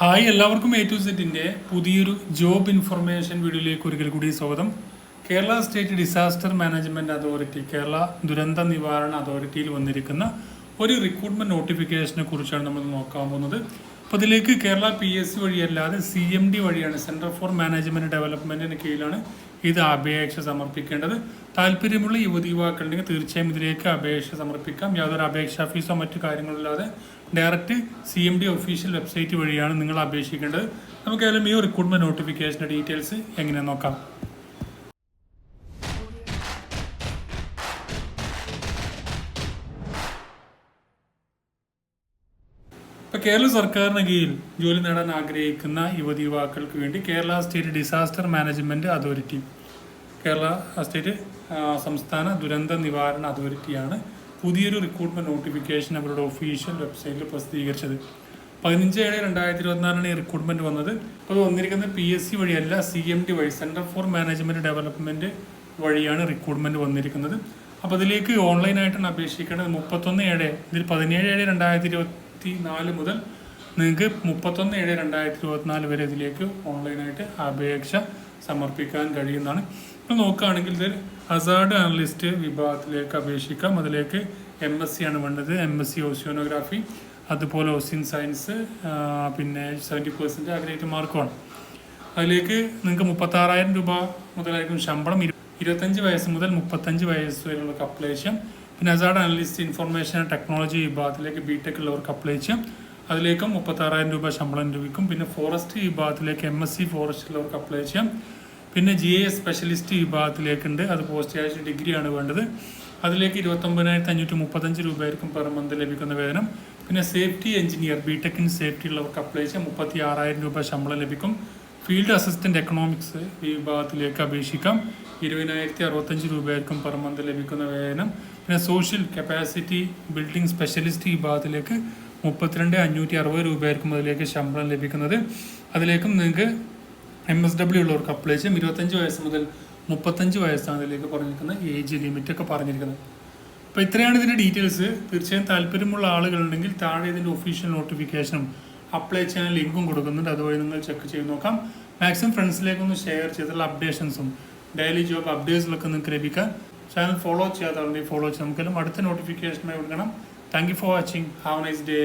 Hi എല്ലാവർക്കും A to സെറ്റിന്റെ പുതിയൊരു ജോബ് ഇൻഫർമേഷൻ വീഡിയോയിലേക്ക് ഒരിക്കൽ കൂടി സ്വാഗതം. Kerala state disaster management authority Kerala ദുരന്ത നിവാരണ അതോറിറ്റിയിൽ വന്നിരിക്കുന്ന ഒരു റിക്രൂട്ട്മെന്റ് നോട്ടിഫിക്കേഷനെ കുറിച്ചാണ് നമ്മൾ നോക്കാൻ പോകുന്നത്. അപ്പോൾ ഇതിലേക്ക് കേരള പി എസ് സി വഴിയല്ലാതെ സി എം ഡി വഴിയാണ് സെന്റർ ഫോർ മാനേജ്മെന്റ് ഡെവലപ്മെന്റിന് കീഴിലാണ് ഇത് അപേക്ഷ സമർപ്പിക്കേണ്ടത്. താല്പര്യമുള്ള യുവതി യുവാക്കളുണ്ടെങ്കിൽ തീർച്ചയായും ഇതിലേക്ക് അപേക്ഷ സമർപ്പിക്കാം. യാതൊരു അപേക്ഷാ ഫീസോ മറ്റു കാര്യങ്ങളില്ലാതെ direct C M D official website വഴിയാണ് നിങ്ങൾ അപേക്ഷിക്കേണ്ടത്. നമുക്ക് ഏതായാലും ഈ റിക്രൂട്ട്മെന്റ് നോട്ടിഫിക്കേഷന്റെ ഡീറ്റെയിൽസ് എങ്ങനെ നോക്കാം. ഇപ്പൊ കേരള സർക്കാരിന് കീഴിൽ ജോലി നേടാൻ ആഗ്രഹിക്കുന്ന യുവതി യുവാക്കൾക്ക് വേണ്ടി Kerala state disaster management authority Kerala state സംസ്ഥാന ദുരന്ത നിവാരണ അതോറിറ്റിയാണ് പുതിയൊരു റിക്രൂട്ട്മെന്റ് നോട്ടിഫിക്കേഷൻ അവരുടെ ഒഫീഷ്യൽ വെബ്സൈറ്റിൽ പ്രസിദ്ധീകരിച്ചത്. പതിനഞ്ച് ഏഴ് രണ്ടായിരത്തി ഇരുപത്തിനാലാണ് ഈ റിക്രൂട്ട്മെന്റ് വന്നത്. അത് വന്നിരിക്കുന്നത് പി എസ് സി വഴിയല്ല സി എം ഡി വഴി സെന്റർ ഫോർ മാനേജ്മെന്റ് ഡെവലപ്മെന്റ് വഴിയാണ് റിക്രൂട്ട്മെന്റ് വന്നിരിക്കുന്നത്. അപ്പോൾ അതിലേക്ക് ഓൺലൈനായിട്ടാണ് അപേക്ഷിക്കേണ്ടത്. മുപ്പത്തൊന്ന് ഏഴ് ഇതിൽ പതിനേഴ് ഏഴ് രണ്ടായിരത്തി ഇരുപത്തി നാല് മുതൽ നിങ്ങൾക്ക് മുപ്പത്തൊന്ന് ഏഴ് രണ്ടായിരത്തി ഇരുപത്തിനാല് വരെ ഇതിലേക്ക് ഓൺലൈനായിട്ട് അപേക്ഷ സമർപ്പിക്കാൻ കഴിയുന്നതാണ്. ഇപ്പോൾ നോക്കുകയാണെങ്കിൽ ഇതിൽ ഹസാർഡ് അനലിസ്റ്റ് വിഭാഗത്തിലേക്ക് അപേക്ഷിക്കാം. അതിലേക്ക് എം എസ് സി ആണ് വേണ്ടത്. എം എസ് സി ഓസിയോനോഗ്രാഫി അതുപോലെ ഓസിൻ സയൻസ് പിന്നെ സെവന്റി പെർസെന്റ് അഗ്രേറ്റ് മാർക്കുമാണ് അതിലേക്ക് നിങ്ങൾക്ക് മുപ്പത്താറായിരം രൂപ മുതലായിരിക്കും ശമ്പളം. ഇരു- ഇരുപത്തഞ്ച് വയസ്സ് മുതൽ മുപ്പത്തഞ്ച് വയസ്സ് വരെയുള്ള അപ്ലൈ ചെയ്യാം പിന്നെ അസാഡ് അനലിസ്റ്റ് ഇൻഫർമേഷൻ ടെക്നോളജി വിഭാഗത്തിലേക്ക് ബി ടെക് ഉള്ളവർക്ക് അപ്ലൈ ചെയ്യാം. അതിലേക്ക് മുപ്പത്താറായിരം രൂപ ശമ്പളം ലഭിക്കും. പിന്നെ ഫോറസ്റ്റ് വിഭാഗത്തിലേക്ക് എം എസ് സി ഫോറസ്റ്റ് ഉള്ളവർക്ക് അപ്ലൈ ചെയ്യാം. പിന്നെ ജി എ സ്പെഷ്യലിസ്റ്റ് വിഭാഗത്തിലേക്കുണ്ട്. അത് പോസ്റ്റ് ഗ്രാജുവേറ്റ് ഡിഗ്രിയാണ് വേണ്ടത്. അതിലേക്ക് ഇരുപത്തൊമ്പതിനായിരത്തി അഞ്ഞൂറ്റി മുപ്പത്തഞ്ച് രൂപയായിരിക്കും പെർ മന്ത് ലഭിക്കുന്ന വേതനം. പിന്നെ safety engineer B tech in safety ഉള്ളവർക്ക് അപ്ലൈ ചെയ്യാം. മുപ്പത്തി ആറായിരം രൂപ ശമ്പളം ലഭിക്കും. ഫീൽഡ് അസിസ്റ്റന്റ് എക്കണോമിക്സ് ഈ വിഭാഗത്തിലേക്ക് അപേക്ഷിക്കാം. ഇരുപതിനായിരത്തി അറുപത്തഞ്ച് രൂപയായിരിക്കും പെർ മന്ത് ലഭിക്കുന്ന വേതനം. പിന്നെ സോഷ്യൽ കപ്പാസിറ്റി ബിൽഡിംഗ് സ്പെഷ്യലിസ്റ്റ് വിഭാഗത്തിലേക്ക് മുപ്പത്തിരണ്ട് അഞ്ഞൂറ്റി അറുപത് രൂപയായിരിക്കും അതിലേക്ക് ശമ്പളം ലഭിക്കുന്നത്. അതിലേക്കും നിങ്ങൾക്ക് എം എസ് ഡബ്ല്യു ഉള്ളവർക്ക് അപ്ലൈ ചെയ്യാം. ഇരുപത്തഞ്ച് വയസ്സ് മുതൽ മുപ്പത്തഞ്ച് വയസ്സാണ് ഇതിലേക്ക് പറഞ്ഞിരിക്കുന്ന ഏജ് ലിമിറ്റ് ഒക്കെ പറഞ്ഞിരിക്കുന്നത്. അപ്പോൾ ഇത്രയാണ് ഇതിന്റെ ഡീറ്റെയിൽസ് തീർച്ചയായും താല്പര്യമുള്ള ആളുകളുണ്ടെങ്കിൽ താഴെ ഇതിന്റെ ഒഫീഷ്യൽ നോട്ടിഫിക്കേഷനും അപ്ലൈ ചെയ്യാൻ ലിങ്കും കൊടുക്കുന്നുണ്ട്. അതുവഴി നിങ്ങൾ ചെക്ക് ചെയ്ത് നോക്കാം. മാക്സിമം ഫ്രണ്ട്സിലേക്കൊന്ന് ഷെയർ ചെയ്തിട്ടുള്ള അപ്ഡേഷൻസും ഡെയിലി ജോബ് അപ്ഡേറ്റ്സിലൊക്കെ നിങ്ങൾക്ക് ലഭിക്കാം ചാനൽ ഫോളോ ചെയ്യാത്തവരുണ്ടെങ്കിൽ ഫോളോ ചെയ്യാം. നമുക്കെല്ലാം അടുത്ത നോട്ടിഫിക്കേഷനായി കൊടുക്കണം thank you for watching have nice day